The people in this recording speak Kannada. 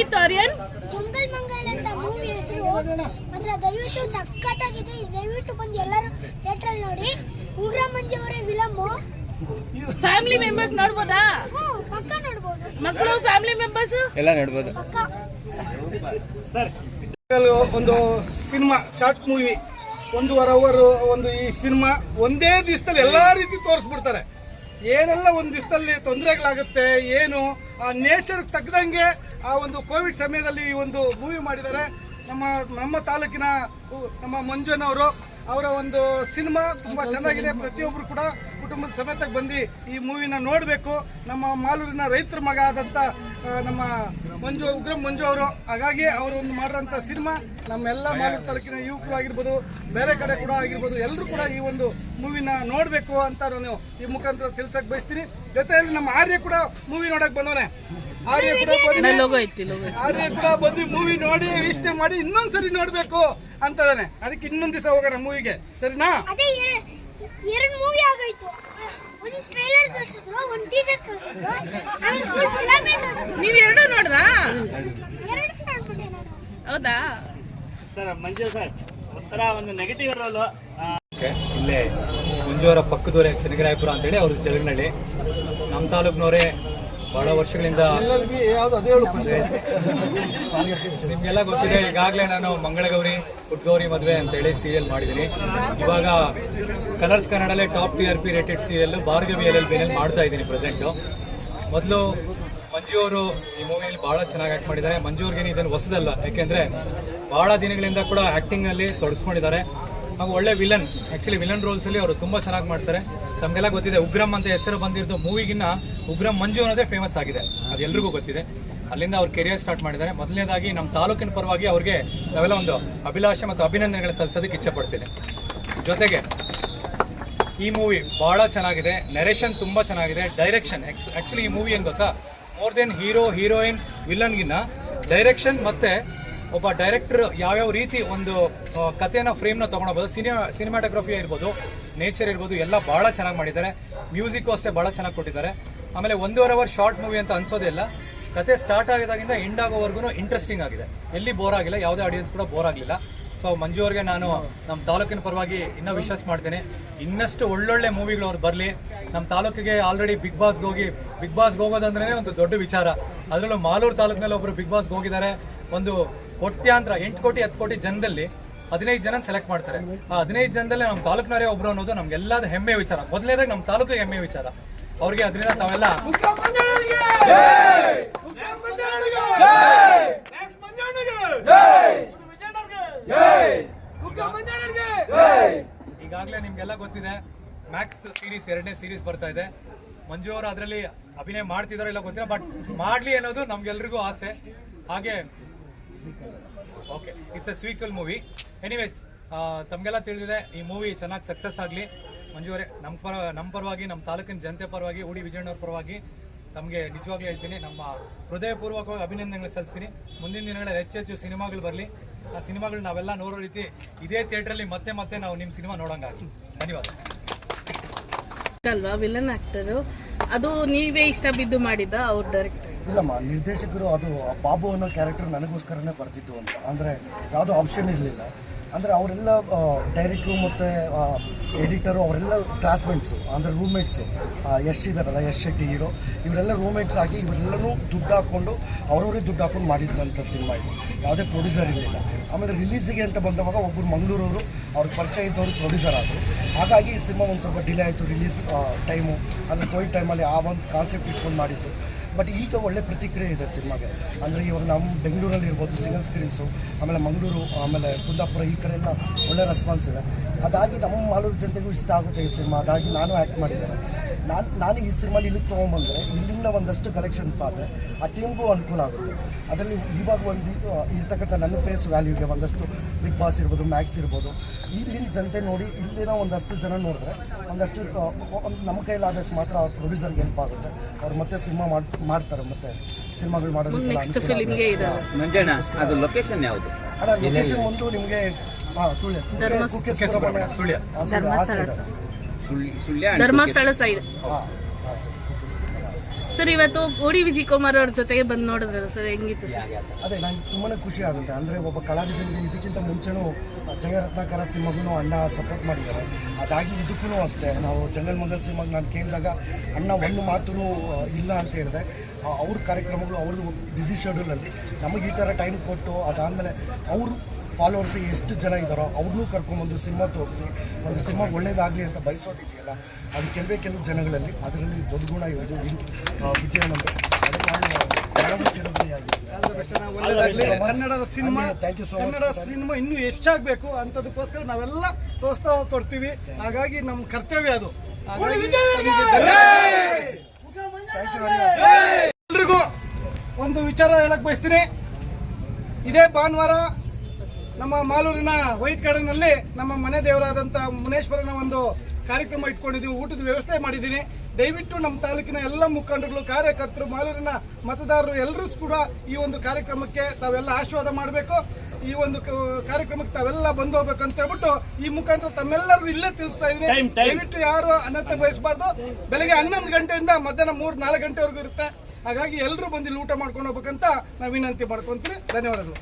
ಹೇಗಿತ್ತು ಆರ್ಯನ್ ಜಂಗಲ್ ಮಂಗಲ್ ಅಂತ ಮೂವಿ ಹೆಸರು. ಅದರ ದಯವಿಟ್ಟು ಸಖತ್ತಾಗಿದೆ. ದಯವಿಟ್ಟು ಬಂದು ಎಲ್ಲರೂ ಥಿಯೇಟ್ರಲ್ಲಿ ನೋಡಿ. ಉಗ್ರ ಮಂಜು ಅವರೇ ಫ್ಯಾಮಿಲಿ ಮೆಂಬರ್ಸ್ ನೋಡ್ಬೋದಾ? ಪಕ್ಕ ನೋಡ್ಬೋದು. ಮಕ್ಕಳು ಫ್ಯಾಮಿಲಿ ಮೆಂಬರ್ಸ್ ಎಲ್ಲ ನೋಡ್ಬೋದು. ಪಕ್ಕ. ಒಂದು ಸಿನಿಮಾ ಶಾರ್ಟ್ ಮೂವಿ. ಒಂದೂವರೆ ಅವರು ಒಂದು ಈ ಸಿನಿಮಾ ಒಂದೇ ದಿವಸದಲ್ಲಿ ಎಲ್ಲಾ ರೀತಿ ತೋರಿಸ್ಬಿಡ್ತಾರೆ. ಏನೆಲ್ಲ ಒಂದು ದಿವಸದಲ್ಲಿ ತೊಂದರೆಗಳಾಗುತ್ತೆ ಏನು ಆ ನೇಚರ್ ತಕ್ಕದಂಗೆ ಆ ಒಂದು ಕೋವಿಡ್ ಸಮಯದಲ್ಲಿ ಈ ಒಂದು ಮೂವಿ ಮಾಡಿದ್ದಾರೆ. ನಮ್ಮ ನಮ್ಮ ತಾಲೂಕಿನ ನಮ್ಮ ಮಂಜುನವರು ಅವರ ಒಂದು ಸಿನಿಮಾ ತುಂಬಾ ಚೆನ್ನಾಗಿದೆ. ಪ್ರತಿಯೊಬ್ಬರು ಕೂಡ ಕುಟುಂಬದ ಸಮೇತಕ್ಕೆ ಬಂದು ಈ ಮೂವಿನ ನೋಡಬೇಕು. ನಮ್ಮ ಮಾಲೂರಿನ ರೈತರ ಮಗ ಆದಂತ ನಮ್ಮ ಮಂಜು ಉಗ್ರ ಮಂಜು ಅವರು. ಹಾಗಾಗಿ ಅವರು ಒಂದು ಮಾಡಿರೋಂಥ ಸಿನಿಮಾ ನಮ್ಮೆಲ್ಲ ಮಾಲೂರು ತಾಲೂಕಿನ ಯುವಕರು ಆಗಿರ್ಬೋದು ಬೇರೆ ಕಡೆ ಕೂಡ ಆಗಿರ್ಬೋದು ಎಲ್ಲರೂ ಕೂಡ ಈ ಒಂದು ಮೂವಿನ ನೋಡಬೇಕು ಅಂತ ನಾನು ಈ ಮುಖಾಂತರ ತಿಳ್ಸಕ್ ಬಯಸ್ತೀನಿ. ಜೊತೆಯಲ್ಲಿ ನಮ್ಮ ಆರ್ಯ ಕೂಡ ಮೂವಿ ನೋಡಕ್ ಬಂದವನೆ. ಆರ್ಯ ಕೂಡ ಆರ್ಯ ಕೂಡ ಬಂದು ಮೂವಿ ನೋಡಿ ಇಷ್ಟೇ ಮಾಡಿ ಇನ್ನೊಂದ್ಸರಿ ನೋಡ್ಬೇಕು ಅಂತದಾನೆ ಅದಕ್ಕೆ ಇನ್ನೊಂದ್ ದಿವಸ ಹೋಗೋಣ ಮೂವಿಗೆ. ಸರಿನಾ ಅದೇ ಎರಡು ಮೂವಿ ಆಗೋಯ್ತು ಒಂದು ಟ್ರೈಲರ್ ತೋರಿಸಿದ್ರು ಒಂದು ಟೀಸರ್ ತೋರಿಸಿದ್ರು ಆಮೇಲೆ ಫುಲ್ ಫಿಲಮೇ ತೋರಿಸಿದ್ರು ನೀವ್ ಎರಡು ನೋಡ್ದಾ? ಎರಡು ನೋಡ್ಬಿಟ್ಟೆ ನಾನು ಹೌದಾ? ಸರ್ ಮಂಜು ಸರ್ ಒಂಥರ ಒಂದು ನೆಗೆಟಿವ್ ರೋಲು ಇಲ್ಲೇ ಮುಂಜೋರ ಪಕ್ಕದವರೇ ಚನ್ನಗಿರಾಯಪುರ ಅಂತೇಳಿ ಅವ್ರ ಜಲಗನಹಳ್ಳಿ ನಮ್ಮ ತಾಲೂಕಿನವರೇ ಬಹಳ ವರ್ಷಗಳಿಂದ ನಿಮಗೆಲ್ಲ ಗೊತ್ತಿದೆ ಈಗಾಗಲೇ ನಾನು ಮಂಗಳಗೌರಿ ಪುಟ್ಗೌರಿ ಮದುವೆ ಅಂತೇಳಿ ಸೀರಿಯಲ್ ಮಾಡಿದ್ದೀನಿ. ಇವಾಗ colours ಕನ್ನಡಲ್ಲೇ top T R P rated serial Bhargavi L L ಬಿನಲ್ಲಿ ಮಾಡ್ತಾ ಇದ್ದೀನಿ ಪ್ರೆಸೆಂಟು ಮೊದಲು ಮಂಜು ಅವರು ಈ ಮೂವಿಯಲ್ಲಿ ಭಾಳ ಚೆನ್ನಾಗಿ ಆ್ಯಕ್ಟ್ ಮಾಡಿದ್ದಾರೆ. ಮಂಜು ಅವ್ರಿಗೆ ಇದನ್ನು ಹೊಸದಲ್ಲ ಯಾಕೆಂದರೆ ಭಾಳ ದಿನಗಳಿಂದ ಕೂಡ ಆ್ಯಕ್ಟಿಂಗಲ್ಲಿ ತೊಡಸ್ಕೊಂಡಿದ್ದಾರೆ. ಹಾಗೂ ಒಳ್ಳೆ ವಿಲನ್. ಆಕ್ಚುಲಿ ವಿಲನ್ ರೋಲ್ಸ್ ಅಲ್ಲಿ ಅವರು ತುಂಬಾ ಚೆನ್ನಾಗಿ ಮಾಡ್ತಾರೆ. ತಮಗೆಲ್ಲ ಗೊತ್ತಿದೆ ಉಗ್ರಂ ಅಂತ ಹೆಸರು ಬಂದಿರೋದು ಮೂವಿಗಿನ್ನ ಉಗ್ರಂ ಮಂಜು ಅನ್ನೋದೇ ಫೇಮಸ್ ಆಗಿದೆ. ಅದು ಎಲ್ರಿಗೂ ಗೊತ್ತಿದೆ. ಅಲ್ಲಿಂದ ಅವ್ರ ಕೆರಿಯರ್ ಸ್ಟಾರ್ಟ್ ಮಾಡಿದ್ದಾರೆ. ಮೊದಲನೇದಾಗಿ ನಮ್ಮ ತಾಲೂಕಿನ ಪರವಾಗಿ ಅವ್ರಿಗೆ ನಾವೆಲ್ಲ ಒಂದು ಅಭಿಲಾಷೆ ಮತ್ತು ಅಭಿನಂದನೆಗಳು ಸಲ್ಲಿಸೋದಕ್ಕೆ ಇಚ್ಛೆ ಪಡ್ತೀನಿ. ಜೊತೆಗೆ ಈ ಮೂವಿ ಬಹಳ ಚೆನ್ನಾಗಿದೆ. ನೆರೇಷನ್ ತುಂಬ ಚೆನ್ನಾಗಿದೆ. ಡೈರೆಕ್ಷನ್ ಆಕ್ಚುಲಿ ಈ ಮೂವಿ ಏನು ಗೊತ್ತಾ? ಮೋರ್ ದೆನ್ ಹೀರೋ ಹೀರೋಯಿನ್ ವಿಲನ್ಗಿನ್ನ ಡೈರೆಕ್ಷನ್ ಮತ್ತೆ ಒಬ್ಬ ಡೈರೆಕ್ಟರ್ ಯಾವ್ಯಾವ ರೀತಿ ಒಂದು ಕಥೆನ ಫ್ರೇಮ್ನ ತೊಗೊಂಡೋಗ್ಬೋದು, ಸಿನಿಮಾ ಸಿನಿಮಾಟೋಗ್ರಫಿ ಇರ್ಬೋದು ನೇಚರ್ ಇರ್ಬೋದು, ಎಲ್ಲ ಭಾಳ ಚೆನ್ನಾಗಿ ಮಾಡಿದ್ದಾರೆ. ಮ್ಯೂಸಿಕ್ಕು ಅಷ್ಟೇ ಭಾಳ ಚೆನ್ನಾಗಿ ಕೊಟ್ಟಿದ್ದಾರೆ. ಆಮೇಲೆ ಒಂದೂವರೆ ಅವರ್ ಶಾರ್ಟ್ ಮೂವಿ ಅಂತ ಅನ್ಸೋದೇ ಇಲ್ಲ. ಕತೆ ಸ್ಟಾರ್ಟ್ ಆಗಿದಾಗಿಂದ ಎಂಡ್ ಆಗೋವರೆಗೂ ಇಂಟ್ರೆಸ್ಟಿಂಗ್ ಆಗಿದೆ. ಎಲ್ಲಿ ಬೋರ್ ಆಗಿಲ್ಲ, ಯಾವುದೇ ಆಡಿಯನ್ಸ್ ಕೂಡ ಬೋರ್ ಆಗಲಿಲ್ಲ. ಸೊ ಮಂಜು ಅವ್ರಿಗೆ ನಾನು ನಮ್ಮ ತಾಲೂಕಿನ ಪರವಾಗಿ ಇನ್ನೂ ವಿಶ್ವಾಸ ಮಾಡ್ತೇನೆ. ಇನ್ನಷ್ಟು ಒಳ್ಳೊಳ್ಳೆ ಮೂವಿಗಳು ಅವ್ರು ಬರಲಿ. ನಮ್ಮ ತಾಲೂಕಿಗೆ ಆಲ್ರೆಡಿ ಬಿಗ್ ಬಾಸ್ಗೆ ಹೋಗಿ ಬಿಗ್ ಬಾಸ್ಗೆ ಹೋಗೋದಂದ್ರೆ ಒಂದು ದೊಡ್ಡ ವಿಚಾರ. ಅದರಲ್ಲೂ ಮಾಲೂರು ತಾಲೂಕಿನಲ್ಲಿ ಒಬ್ಬರು ಬಿಗ್ ಬಾಸ್ಗೆ ಹೋಗಿದ್ದಾರೆ. ಒಂದು ಕೋಟ್ಯಾಂತರ ಎಂಟು ಕೋಟಿ, ಹತ್ತು ಕೋಟಿ ಜನದಲ್ಲಿ ಹದಿನೈದು ಜನ ಸೆಲೆಕ್ಟ್ ಮಾಡ್ತಾರೆ. ಆ ಹದಿನೈದು ಜನದಲ್ಲಿ ನಮ್ಮ ತಾಲೂಕಿನವರೇ ಒಬ್ರು ಅನ್ನೋದು ನಮ್ಗೆಲ್ಲದ ಹೆಮ್ಮೆ ವಿಚಾರ. ಮೊದಲನೇದಾಗಿ ನಮ್ಮ ತಾಲೂಕು ಹೆಮ್ಮೆ ವಿಚಾರ. ಅವ್ರಿಗೆ ಅದರಿಂದ ತಾವೆಲ್ಲ ಈಗಾಗಲೇ ನಿಮ್ಗೆಲ್ಲ ಗೊತ್ತಿದೆ ಮ್ಯಾಕ್ಸ್ ಸೀರೀಸ್ ಎರಡನೇ ಸೀರೀಸ್ ಬರ್ತಾ ಇದೆ. ಮಂಜು ಅವರು ಅದರಲ್ಲಿ ಅಭಿನಯ ಮಾಡ್ತಿದಾರೋ ಇಲ್ಲ ಗೊತ್ತಿಲ್ಲ ಬಟ್ ಮಾಡ್ಲಿ ಅನ್ನೋದು ನಮ್ಗೆಲ್ರಿಗೂ ಆಸೆ. ಹಾಗೆ okay it's a sequel movie anyways ತಮಗೆಲ್ಲ ತಿಳಿದಿದೆ ಈ ಮೂವಿ ಚೆನ್ನಾಗಿ ಸಕ್ಸಸ್ ಆಗಲಿ. ಮಂಜುವರೆ ನಮ್ಮ ಪರ ನಮ್ಮ ಪರವಾಗಿ ನಮ್ಮ ತಾಲೂಕಿನ ಜನತೆ ಪರವಾಗಿ ಉಡಿ ವಿಜಯಣ್ಣವ್ರ ಪರವಾಗಿ ತಮಗೆ ನಿಜವಾಗ್ಲೂ ಹೇಳ್ತೀನಿ ನಮ್ಮ ಹೃದಯಪೂರ್ವಕವಾಗಿ ಅಭಿನಂದನೆಗಳು ಸಲ್ಲಿಸ್ತೀನಿ. ಮುಂದಿನ ದಿನಗಳಲ್ಲಿ ಹೆಚ್ಚು ಹೆಚ್ಚು ಸಿನಿಮಾಗಳು ಬರಲಿ. ಆ ಸಿನಿಮಾಗಳು ನಾವೆಲ್ಲ ನೋಡೋ ರೀತಿ ಇದೇ ಥಿಯೇಟ್ರಲ್ಲಿ ಮತ್ತೆ ಮತ್ತೆ ನಾವು ನಿಮ್ಮ ಸಿನಿಮಾ ನೋಡೋಂಗಾಗಲಿ ಧನ್ಯವಾದ. ಅಲ್ವಾ ವಿಲನ್ ಆಕ್ಟರ್ ಅದು ನೀವೇ ಇಷ್ಟ ಬಿದ್ದು ಮಾಡಿದ್ದ ಅವ್ರ ಡೈರೆಕ್ಟರ್ ಇಲ್ಲಮ್ಮ, ನಿರ್ದೇಶಕರು ಅದು ಬಾಬು ಅನ್ನೋ ಕ್ಯಾರೆಕ್ಟರ್ ನನಗೋಸ್ಕರನೇ ಬರ್ತಿತ್ತು ಅಂತ. ಅಂದರೆ ಯಾವುದೋ ಆಪ್ಷನ್ ಇರಲಿಲ್ಲ. ಅಂದರೆ ಅವರೆಲ್ಲ ಡೈರೆಕ್ಟ್ರು ಮತ್ತು ಎಡಿಟರು ಅವರೆಲ್ಲ ಕ್ಲಾಸ್ಮೇಟ್ಸು ಅಂದರೆ ರೂಮ್ಮೇಟ್ಸು ಯಶ್ ಇದಾರಲ್ಲ, ಯಶ್ ಶೆಟ್ಟಿ ಹೀರೋ ಇವರೆಲ್ಲ ರೂಮ್ಮೇಟ್ಸ್ ಆಗಿ ಇವರೆಲ್ಲನೂ ದುಡ್ಡು ಹಾಕ್ಕೊಂಡು ಅವರವರೇ ದುಡ್ಡು ಹಾಕೊಂಡು ಮಾಡಿದ್ದಂಥ ಸಿನಿಮಾ ಇದು. ಯಾವುದೇ ಪ್ರೊಡ್ಯೂಸರ್ ಇರಲಿಲ್ಲ. ಆಮೇಲೆ ರಿಲೀಸಿಗೆ ಅಂತ ಬಂದವಾಗ ಒಬ್ಬರು ಮಂಗಳೂರವರು, ಅವ್ರಿಗೆ ಪರಿಚಯ ಇದ್ದವರು ಪ್ರೊಡ್ಯೂಸರ್ ಆದರು. ಹಾಗಾಗಿ ಈ ಸಿನಿಮಾ ಒಂದು ಸ್ವಲ್ಪ ಡಿಲೇ ಆಯಿತು ರಿಲೀಸ್ ಟೈಮು ಅಂದರೆ ಕೋವಿಡ್ ಟೈಮಲ್ಲಿ ಆ ಒಂದು ಕಾನ್ಸೆಪ್ಟ್ ಇಟ್ಕೊಂಡು ಮಾಡಿದ್ದು. ಬಟ್ ಈಗ ಒಳ್ಳೆ ಪ್ರತಿಕ್ರಿಯೆ ಇದೆ ಸಿನಿಮಾಗೆ. ಅಂದರೆ ಇವಾಗ ನಮ್ಮ ಬೆಂಗಳೂರಲ್ಲಿ ಇರ್ಬೋದು ಸಿಂಗಲ್ ಸ್ಕ್ರೀನ್ಸು ಆಮೇಲೆ ಮಂಗಳೂರು, ಆಮೇಲೆ ಕುಂದಾಪುರ ಈ ಕಡೆ ಎಲ್ಲ ಒಳ್ಳೆ ರೆಸ್ಪಾನ್ಸ್ ಇದೆ. ಅದಾಗಿ ನಮ್ಮ ಮಾಲೂರು ಜನತೆಗೂ ಇಷ್ಟ ಆಗುತ್ತೆ ಈ ಸಿನಿಮಾ. ಅದಾಗಿ ನಾನು ಆ್ಯಕ್ಟ್ ಮಾಡಿದ್ದೇನೆ. ನಾನು ನಾನು ಈ ಸಿನಿಮಾಲಿ ಇಲ್ಲಿಗೆ ತೊಗೊಂಬಂದರೆ ಇಲ್ಲಿಂದ ಒಂದಷ್ಟು ಕಲೆಕ್ಷನ್ಸ್ ಆದರೆ ಆ ಟೀಮ್ಗೂ ಅನುಕೂಲ ಆಗುತ್ತೆ. ಅದರಲ್ಲಿ ಇವಾಗ ಒಂದು ಇರ್ತಕ್ಕಂಥ ನನ್ನ ಫೇಸ್ ವ್ಯಾಲ್ಯೂಗೆ ಒಂದಷ್ಟು ಬಿಗ್ ಬಾಸ್ ಇರ್ಬೋದು ಮ್ಯಾಕ್ಸ್ ಇರ್ಬೋದು. ಇಲ್ಲಿನ ಜನತೆ ನೋಡಿ ಇಲ್ಲಿನ ಒಂದಷ್ಟು ಜನ ನೋಡಿದ್ರೆ ಒಂದಷ್ಟು ನಮ್ಮ ಕೈಲಾದಷ್ಟು ಮಾತ್ರ ಅವ್ರ ಪ್ರೊಡ್ಯೂಸರ್ಗೆ ಹೆಲ್ಪ್ ಆಗುತ್ತೆ. ಅವ್ರು ಮತ್ತೆ ಸಿನಿಮಾ ಮಾಡ್ ಮಾಡ್ತಾರೆ ಮತ್ತೆ ಸಿನಿಮಾಗಳು ಮಾಡೋದು ನೆಕ್ಸ್ಟ್ ಫಿಲಿಮ್ಗೆ. ಇದಾವೆ ಮಂಜಣ್ಣ ಅದು ಲೊಕೇಶನ್ ಯಾವುದು? ಲೊಕೇಶನ್ ಒಂದು ನಿಮಗೆ ಹಾಂ ಸುಳ್ಯ ಧರ್ಮಸ್ಥಳ. ಸೈಡ್. ಸರ್, ಇವತ್ತು ಓಡಿ ವಿಜಯ್ ಕುಮಾರ್ ಅವ್ರ ಜೊತೆಗೆ ಬಂದು ನೋಡಿದ್ರಲ್ಲ ಸರ್, ಹೆಂಗಿತ್ತು ಅದೇ, ನಂಗೆ ತುಂಬಾ ಖುಷಿ ಆಗುತ್ತೆ. ಅಂದರೆ ಒಬ್ಬ ಕಲಾವಿದರಿಗೆ ಇದಕ್ಕಿಂತ ಮುಂಚೆನೂ ಜಯರತ್ನಾಕರ ಸಿಂಹಗೂ ಅಣ್ಣ ಸಪೋರ್ಟ್ ಮಾಡಿದ್ದಾರೆ. ಅದಾಗಿ ಇದಕ್ಕೂ ಅಷ್ಟೇ. ನಾವು ಜಂಗಲ್ ಮಂಗಲ್ ಸಿಂಹಗೆ ನಾನು ಕೇಳಿದಾಗ, ಅಣ್ಣ, ಒಂದು ಮಾತು ಇಲ್ಲ ಅಂತ ಹೇಳಿದೆ. ಅವ್ರ ಕಾರ್ಯಕ್ರಮಗಳು ಅವ್ರದ್ದು ಬ್ಯುಸಿ ಶೆಡ್ಯೂಲಲ್ಲಿ ನಮಗೆ ಈ ಥರ ಟೈಮ್ ಕೊಟ್ಟು ಅದಾದಮೇಲೆ ಅವರು ಫಾಲೋವರ್ಸ್ ಎಷ್ಟು ಜನ ಇದ್ದಾರೋ ಅವ್ರನ್ನೂ ಕರ್ಕೊಂಬಂದು ಸಿನಿಮಾ ತೋರಿಸಿ ಒಂದು ಸಿನಿಮಾ ಒಳ್ಳೇದಾಗಲಿ ಅಂತ ಬಯಸೋದಿದೆಯಲ್ಲ ಅದು ಕೆಲವೇ ಕೆಲವು ಜನಗಳಲ್ಲಿ ಅದರಲ್ಲಿ ದೊಡ್ಡ ಗುಣ ಇರೋದು ಇದು. ವಿಜಯ ನಮಗೆ. ಕನ್ನಡದ ಸಿನಿಮಾ. ಕನ್ನಡ ಸಿನಿಮಾ ಇನ್ನೂ ಹೆಚ್ಚಾಗಬೇಕು ಅಂತದಕ್ಕೋಸ್ಕರ ನಾವೆಲ್ಲ ಪ್ರೋತ್ಸಾಹ ಕೊಡ್ತೀವಿ. ಹಾಗಾಗಿ ನಮ್ಮ ಕರ್ತವ್ಯ ಅದು. ಎಲ್ರಿಗೂ ಒಂದು ವಿಚಾರ ಹೇಳಕ್ ಬಯಸ್ತೀನಿ. ಇದೇ ಭಾನುವಾರ ನಮ್ಮ ಮಾಲೂರಿನ ವೈಟ್ ಗಾರ್ಡನ್ನಲ್ಲಿ ನಮ್ಮ ಮನೆ ದೇವರಾದಂಥ ಮುನೇಶ್ವರನ ಒಂದು ಕಾರ್ಯಕ್ರಮ ಇಟ್ಕೊಂಡಿದ್ದೀವಿ ಊಟದ ವ್ಯವಸ್ಥೆ ಮಾಡಿದ್ದೀನಿ. ದಯವಿಟ್ಟು ನಮ್ಮ ತಾಲೂಕಿನ ಎಲ್ಲ ಮುಖಂಡರುಗಳು ಕಾರ್ಯಕರ್ತರು ಮಾಲೂರಿನ ಮತದಾರರು ಎಲ್ಲರೂ ಕೂಡ ಈ ಒಂದು ಕಾರ್ಯಕ್ರಮಕ್ಕೆ ತಾವೆಲ್ಲ ಆಶೀರ್ವಾದ ಮಾಡಬೇಕು. ಈ ಒಂದು ಕಾರ್ಯಕ್ರಮಕ್ಕೆ ತಾವೆಲ್ಲ ಬಂದು ಹೋಗ್ಬೇಕು ಅಂತ ಹೇಳ್ಬಿಟ್ಟು ಈ ಮುಖಾಂತರ ತಮ್ಮೆಲ್ಲರೂ ಇಲ್ಲೇ ತಿಳಿಸ್ತಾ ಇದ್ದೀನಿ. ದಯವಿಟ್ಟು ಯಾರು ಅನಂತ ಬಯಸಬಾರ್ದು. ಬೆಳಗ್ಗೆ ಹನ್ನೊಂದು ಗಂಟೆಯಿಂದ ಮಧ್ಯಾಹ್ನ ಮೂರು ನಾಲ್ಕು ಗಂಟೆವರೆಗೂ ಇರುತ್ತೆ. ಹಾಗಾಗಿ ಎಲ್ಲರೂ ಬಂದು ಇಲ್ಲಿ ಊಟ ಮಾಡ್ಕೊಂಡು ಹೋಗ್ಬೇಕಂತ ನಾವು ವಿನಂತಿ ಮಾಡ್ಕೊಂತೀವಿ. ಧನ್ಯವಾದಗಳು.